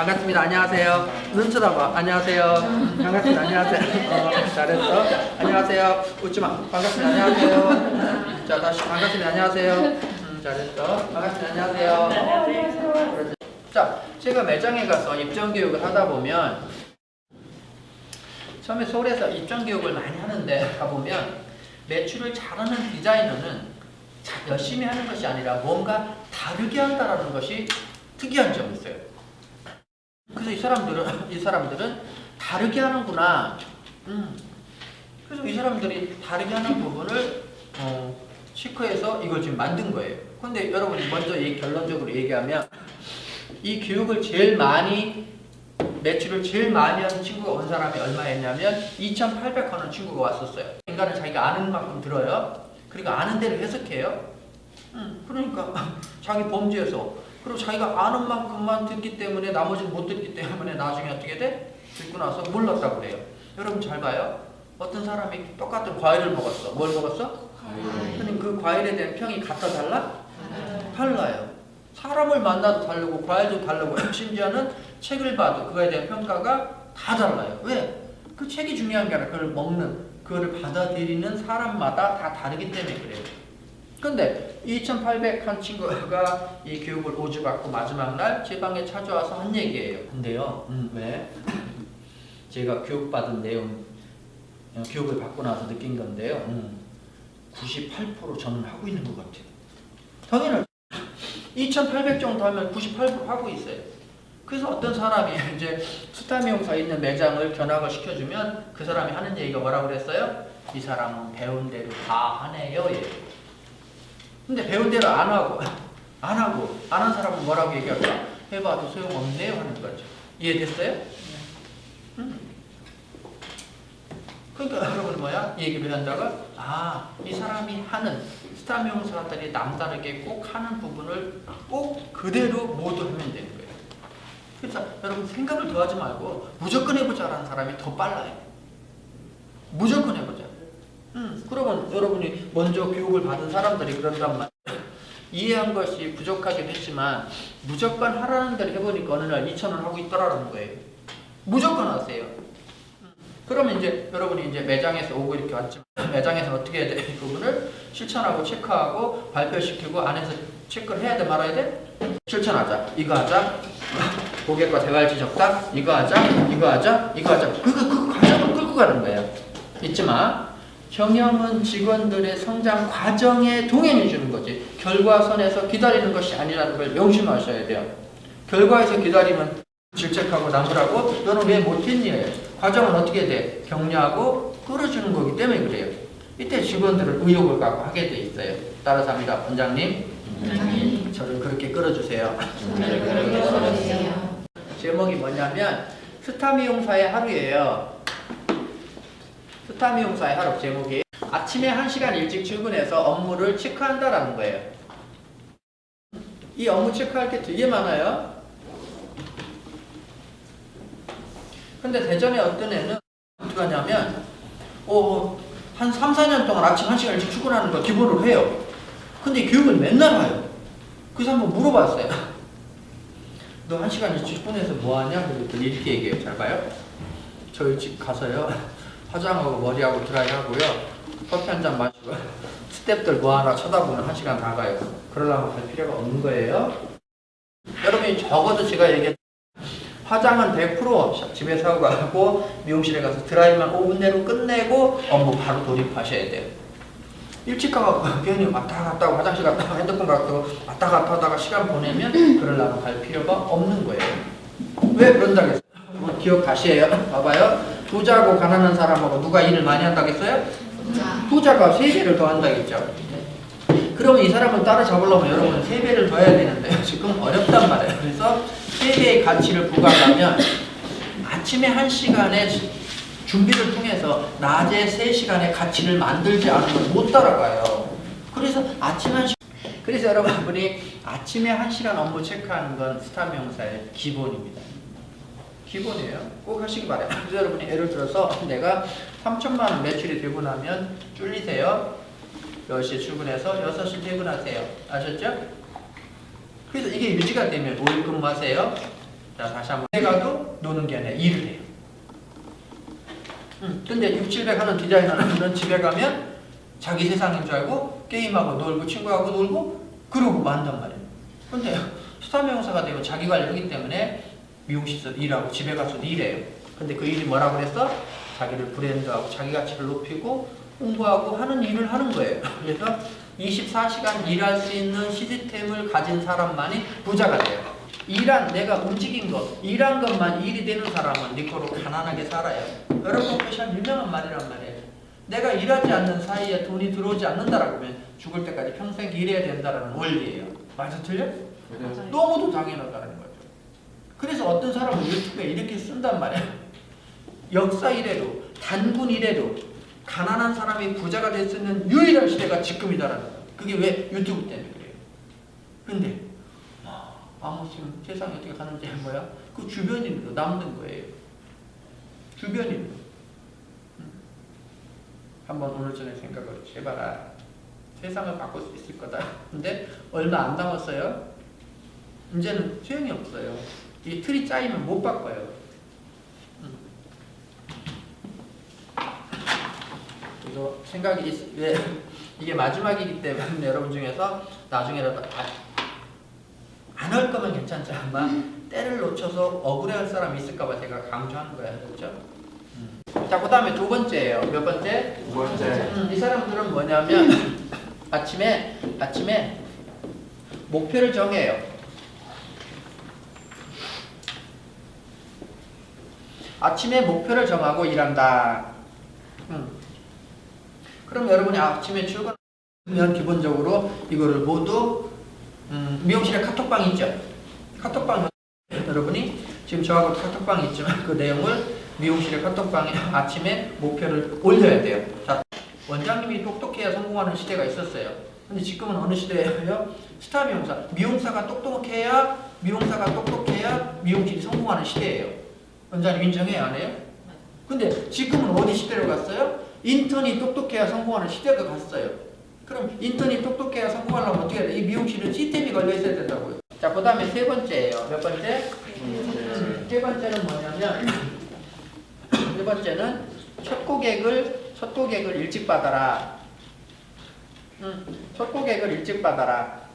반갑습니다. 안녕하세요. 눈 쳐다봐. 안녕하세요. 반갑습니다. 안녕하세요. 어, 잘했어. 안녕하세요. 웃지 마. 반갑습니다. 안녕하세요. 자, 다시 반갑습니다. 안녕하세요. 음, 잘했어. 반갑습니다. 안녕하세요. 자, 제가 매장에 가서 입점 교육을 하다 보면 처음에 서울에서 입점 교육을 많이 하는데 가보면 매출을 잘하는 디자이너는 자- 열심히 하는 것이 아니라 뭔가 다르게 한다라는 것이 특이한 점이 있어요. 사람들은 이 사람들은 다르게 하는구나. 음. 그래서 이 사람들이 다르게 하는 부분을 어, 시커에서 이걸 지금 만든 거예요. 근데 여러분이 먼저 이 결론적으로 얘기하면 이 교육을 제일 많이 매출을 제일 많이 하는 친구가 온 사람이 얼마였냐면 2,800 하는 친구가 왔었어요. 인간은 자기가 아는 만큼 들어요. 그리고 아는 대로 해석해요. 음, 그러니까 자기 범죄에서 그리고 자기가 아는 만큼만 듣기 때문에 나머지는 못 듣기 때문에 나중에 어떻게 돼? 듣고 나서 몰랐다고 그래요. 여러분 잘 봐요. 어떤 사람이 똑같은 과일을 먹었어. 뭘 먹었어? 근데 그 과일에 대한 평이 같아 달라? 달라요. 사람을 만나도 다르고 과일도 다르고 심지어는 책을 봐도 그거에 대한 평가가 다 달라요. 왜? 그 책이 중요한 게 아니라 그걸 먹는 그거를 받아들이는 사람마다 다 다르기 때문에 그래요. 근데 2,800 한 친구가 이 교육을 5주 받고 마지막 날 제 방에 찾아와서 한 얘기예요. 근데요, 음, 왜? 제가 교육받은 내용, 어, 교육을 받고 나서 느낀 건데요. 음, 98% 저는 하고 있는 것 같아요. 당연하죠. 2,800 정도 하면 98% 하고 있어요. 그래서 어떤 사람이 이제 수타미용사 있는 매장을 견학을 시켜주면 그 사람이 하는 얘기가 뭐라고 그랬어요? 이 사람은 배운 대로 다 하네요. 얘. 근데 배운 대로 안 하고 안 하고 안 한 사람은 뭐라고 얘기할까? 해봐도 소용없네요 하는 거죠. 이해됐어요? 음. 그러니까 여러분 뭐야? 이 얘기를 한다가 아, 이 사람이 하는 스타 명사들이 남다르게 꼭 하는 부분을 꼭 그대로 모두 하면 되는 거예요. 그래서 여러분 생각을 더 하지 말고 무조건 해보자라는 사람이 더 빨라요. 무조건 해보자. 음, 그러면 여러분이 먼저 교육을 받은 사람들이 그런단 말이에요. 이해한 것이 부족하긴 했지만 무조건 하라는 대로 해보니까 어느 날 2천 원 하고 있더라는 거예요. 무조건 하세요. 음, 그러면 이제 여러분이 이제 매장에서 오고 이렇게 왔지만 매장에서 어떻게 해야 돼? 이 부분을 실천하고 체크하고 발표시키고 안에서 체크를 해야 돼 말아야 돼? 실천하자. 이거 하자. 고객과 대화를 지적다. 이거 하자. 이거 하자. 이거 하자. 그거 그 과정을 끌고 가는 거예요. 잊지 마. 경영은 직원들의 성장 과정에 동행해 주는 거지. 결과선에서 기다리는 것이 아니라는 걸 명심하셔야 돼요. 결과에서 기다리면 질책하고 나무라고 너는 왜 못했니? 과정은 어떻게 돼? 격려하고 끌어주는 거기 때문에 그래요. 이때 직원들은 의욕을 갖고 하게 돼 있어요. 따라서 합니다. 원장님, 저를 그렇게 끌어주세요. 제목이 뭐냐면 스타미용사의 하루예요. 스타미용사의 하루 제목이 아침에 1시간 일찍 출근해서 업무를 체크한다라는 거예요. 이 업무 체크할 게 되게 많아요. 근데 대전에 어떤 애는 어떻게 하냐면 어, 한 3, 4년 동안 아침 1시간 일찍 출근하는 거 기본으로 해요. 근데 교육을 맨날 와요. 그래서 한번 물어봤어요. 너한 시간 일찍 출근해서 뭐 하냐? 그랬더니 이렇게 얘기해요. 잘 봐요. 저 일찍 가서요. 화장하고 머리하고 드라이 하고요. 커피 한 잔 마시고 스탭들 뭐 하나 쳐다보면 한 시간 다 가요. 그러려면 갈 필요가 없는 거예요. 여러분이 적어도 제가 얘기했 화장은 100% 집에서 하고 가고 미용실에 가서 드라이만 5분 내로 끝내고 업무 바로 돌입하셔야 돼요. 일찍 가고 괜히 왔다 갔다 하고 화장실 갔다 하고 핸드폰 갖고 왔다 갔다 하다가 시간 보내면 그러려고 갈 필요가 없는 거예요. 왜 그런다겠어요? 기억 다시 해요. 봐봐요. 부자고 가난한 사람하고 누가 일을 많이 한다겠어요? 부자가 세 배를 더 한다겠죠. 그러면 이 사람을 따라잡으려면 여러분은 세배를 더 해야 되는데 지금 어렵단 말이에요. 그래서 세 배의 가치를 부과하면 아침에 한 시간의 준비를 통해서 낮에 세 시간의 가치를 만들지 않으면 못 따라가요. 그래서 아침 한 시 그래서 여러분이 아침에 한 시간 업무 체크하는 건 스타 명사의 기본입니다. 기본이에요. 꼭 하시기 바래요. 여러분이 예를 들어서 내가 3천만 원 매출이 되고 나면 쫄리세요. 10시에 출근해서 6시 퇴근하세요. 아셨죠? 그래서 이게 유지가 되면 5일 근무하세요. 자, 다시 한번. 집에 가도 노는 게 아니라 일을 해요. 음, 근데 6, 700 하는 디자이너는 집에 가면 자기 세상인 줄 알고 게임하고 놀고 친구하고 놀고 그러고 만단 말이에요. 근데 수사명사가 되면 자기 관리하기 때문에 미용실에서 일하고 집에 가서도 일해요. 근데 그 일이 뭐라고 그랬어? 자기를 브랜드하고 자기 가치를 높이고 홍보하고 하는 일을 하는 거예요. 그래서 24시간 일할 수 있는 시스템을 가진 사람만이 부자가 돼요. 일한 내가 움직인 것, 일한 것만 일이 되는 사람은 니거로 가난하게 살아요. 여러분 그것이 참 유명한 말이란 말이에요. 내가 일하지 않는 사이에 돈이 들어오지 않는다라고 하면 죽을 때까지 평생 일해야 된다라는 원리예요. 맞아 틀려? 너무도 당연하다는 거죠. 그래서 어떤 사람은 유튜브에 이렇게 쓴단 말이야. 역사 이래로 단군 이래로 가난한 사람이 부자가 될 수 있는 유일한 시대가 지금이다라는 거예요. 그게 왜 유튜브 때문에 그래요. 근데 아, 지금 세상이 어떻게 가는지 뭐야? 그 주변인으로 남는 거예요. 주변인으로. 음. 한번 오늘 전에 생각을 해봐라. 세상을 바꿀 수 있을 거다. 근데 얼마 안 남았어요. 이제는 소용이 없어요. 이 틀이 짜이면 못 바꿔요. 음. 이거 생각이 있- 왜 이게 마지막이기 때문에 여러분 중에서 나중에라도 안 할 거면 괜찮지만 때를 놓쳐서 억울해할 사람이 있을까봐 제가 강조하는 거야, 그렇죠? 음. 자, 그 다음에 두 번째예요. 몇 번째? 두 번째 음, 이 사람들은 뭐냐면 아침에 아침에 목표를 정해요. 아침에 목표를 정하고 일한다. 음. 그럼 여러분이 아침에 출근하면 기본적으로 이거를 모두 음, 미용실에 카톡방 있죠. 카톡방 여러분이 지금 저하고 카톡방이 있지만 그 내용을 미용실에 카톡방에 아침에 목표를 올려야 돼요. 자, 원장님이 똑똑해야 성공하는 시대가 있었어요. 근데 지금은 어느 시대예요? 스타 미용사. 미용사가 똑똑해야 미용사가 똑똑해야 미용실이 성공하는 시대예요. 원장님 인정해요, 안 해요? 근데 지금은 어디 시대로 갔어요? 인턴이 똑똑해야 성공하는 시대가 갔어요. 그럼 인턴이 똑똑해야 성공하려면 어떻게 해야 돼? 이 미용실은 시스템이 걸려 있어야 된다고요. 자, 그 다음에 세 번째예요. 몇 번째? 세 번째는 뭐냐면 세 번째는 첫 고객을 첫 고객을 일찍 받아라. 음, 첫 고객을 일찍 받아라.